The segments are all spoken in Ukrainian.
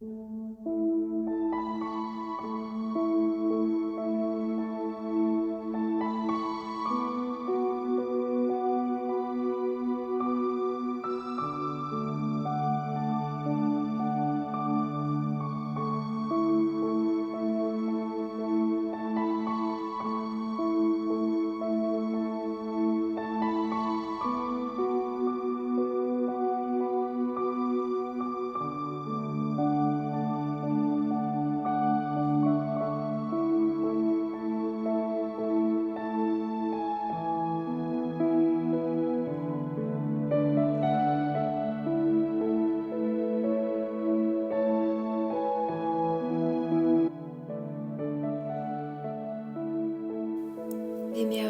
В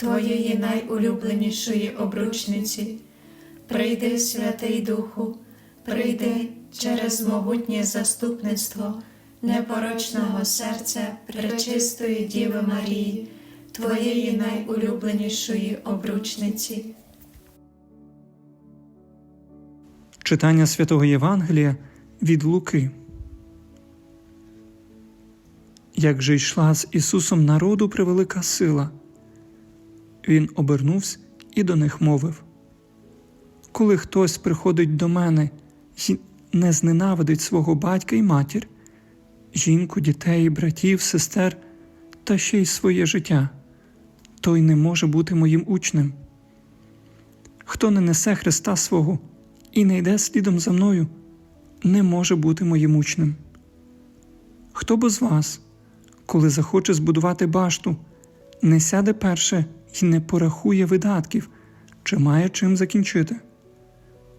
Твоєї найулюбленішої обручниці. Прийди, Святий Духу, прийди через могутнє заступництво непорочного серця Пречистої Діви Марії, Твоєї найулюбленішої обручниці. Читання святого Євангелія від Луки. Як же йшла з Ісусом народу превелика сила, Він обернувся і до них мовив: Коли хтось приходить до мене і не зненавидить свого батька і матір, жінку, дітей, братів, сестер та ще й своє життя, той не може бути моїм учнем. Хто не несе Христа свого і не йде слідом за мною, не може бути моїм учнем. Хто б з вас, коли захоче збудувати башту, не сяде перше і не порахує видатків, чи має чим закінчити,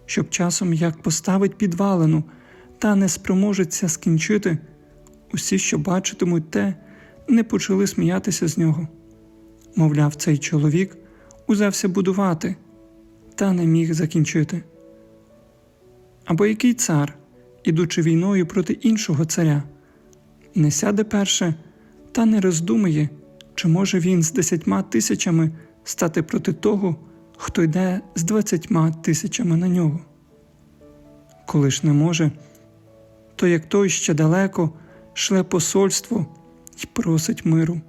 щоб часом як поставить підвалину та не спроможеться скінчити, усі, що бачитимуть те, не почали сміятися з нього. Мовляв, цей чоловік узявся будувати, та не міг закінчити. Або який цар, ідучи війною проти іншого царя, не сяде перше та не роздумує, чи може він з десятьма тисячами стати проти того, хто йде з двадцятьма тисячами на нього. Коли ж не може, то як той ще далеко шле посольство й просить миру.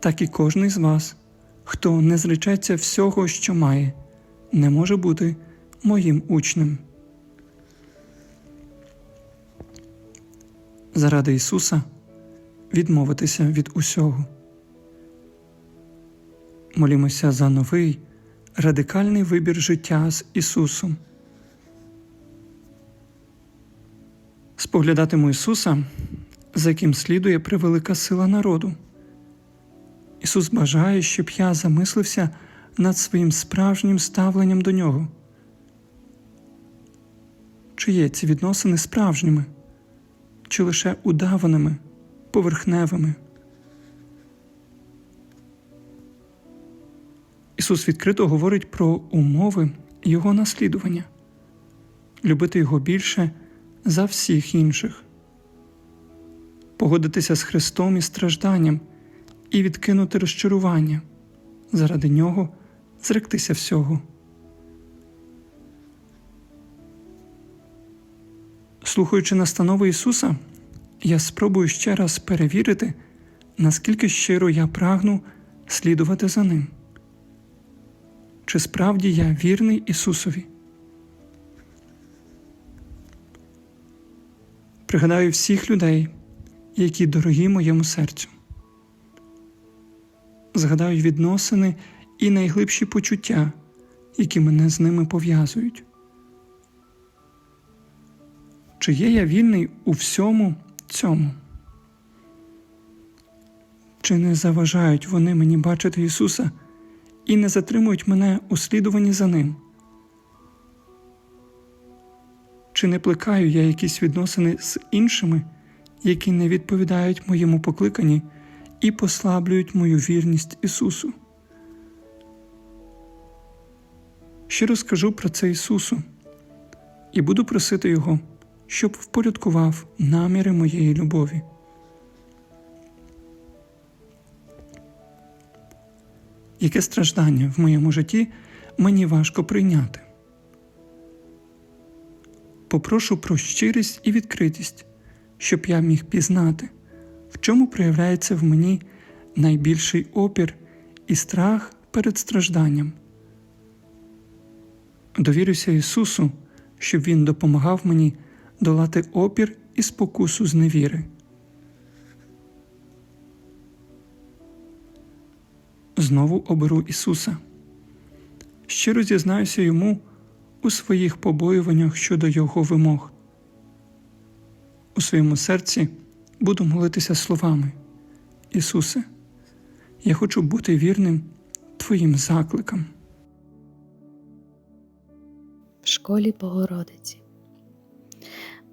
Так і кожний з вас, хто не зречеться всього, що має, не може бути моїм учнем. Заради Ісуса відмовитися від усього. Молімося за новий радикальний вибір життя з Ісусом. Споглядатиму Ісуса, за яким слідує превелика сила народу. Ісус бажає, щоб я замислився над своїм справжнім ставленням до Нього. Чи є ці відносини справжніми, чи лише удаваними, поверхневими? Ісус відкрито говорить про умови Його наслідування, любити Його більше за всіх інших, погодитися з Христом і стражданням і відкинути розчарування, заради нього зректися всього. Слухаючи настанови Ісуса, я спробую ще раз перевірити, наскільки щиро я прагну слідувати за Ним. Чи справді я вірний Ісусові? Пригадаю всіх людей, які дорогі моєму серцю. Згадаю відносини і найглибші почуття, які мене з ними пов'язують. Чи є я вільний у всьому цьому? Чи не заважають вони мені бачити Ісуса і не затримують мене у слідуванні за Ним? Чи не плекаю я якісь відносини з іншими які не відповідають моєму покликанні і послаблюють мою вірність Ісусу. Щиро скажу про це Ісусу і буду просити Його, щоб впорядкував наміри моєї любові. Яке страждання в моєму житті мені важко прийняти. Попрошу про щирість і відкритість, щоб я міг пізнати, в чому проявляється в мені найбільший опір і страх перед стражданням. Довірюся Ісусу, щоб Він допомагав мені долати опір і спокусу з невіри. Знову оберу Ісуса. Щиро зізнаюся йому у своїх побоюваннях щодо Його вимог. У своєму серці буду молитися словами Ісусе, я хочу бути вірним Твоїм закликам. в школі Богородиці.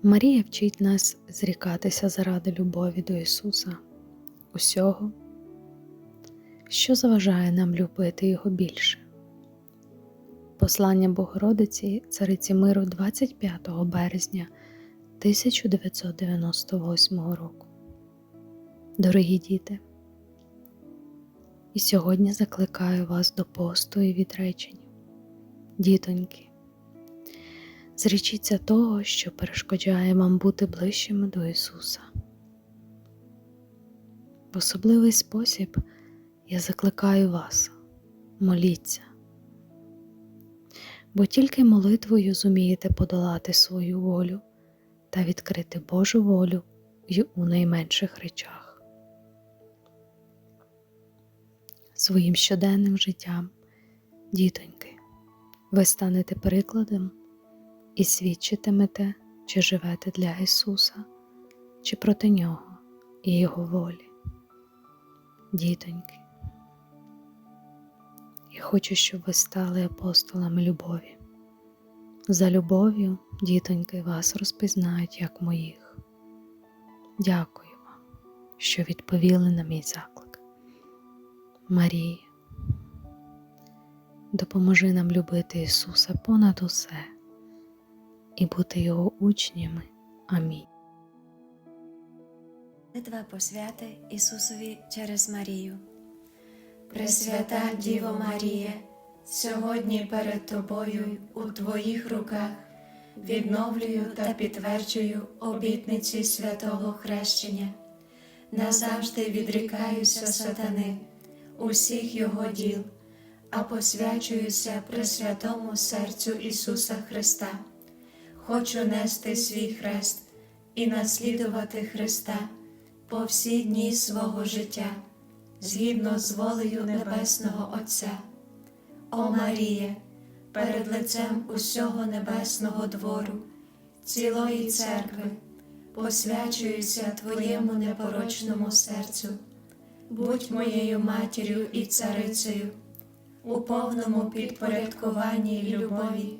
Марія вчить нас зрікатися заради любові до Ісуса, усього, що заважає нам любити Його більше. Послання Богородиці Цариці Миру 25 березня 1998 року. Дорогі діти, і сьогодні закликаю вас до посту і відречень. Дітоньки, Зречіться того, що перешкоджає вам бути ближчими до Ісуса. В особливий спосіб я закликаю вас, моліться, бо тільки молитвою зумієте подолати свою волю та відкрити Божу волю й у найменших речах. Своїм щоденним життям, дітоньки, ви станете прикладом і свідчитимете, чи живете для Ісуса, чи проти Нього і Його волі. Дітоньки, я хочу, щоб ви стали апостолами любові. За любов'ю, дітоньки, вас розпізнають як моїх. Дякую вам, що відповіли на мій заклик. Марія, допоможи нам любити Ісуса понад усе і бути Його учнями. Амінь. Молитва посвяти Ісусові через Марію. Пресвята Діво Марія, сьогодні перед Тобою у Твоїх руках відновлюю та підтверджую обітниці святого хрещення. Назавжди відрікаюся сатани, усіх його діл, а посвячуюся Пресвятому серцю Ісуса Христа. Хочу нести свій хрест і наслідувати Христа по всі дні свого життя, згідно з волею Небесного Отця. О Маріє, перед лицем усього небесного двору, цілої церкви, посвячуюся Твоєму непорочному серцю, будь моєю матір'ю і царицею, у повному підпорядкуванні любові.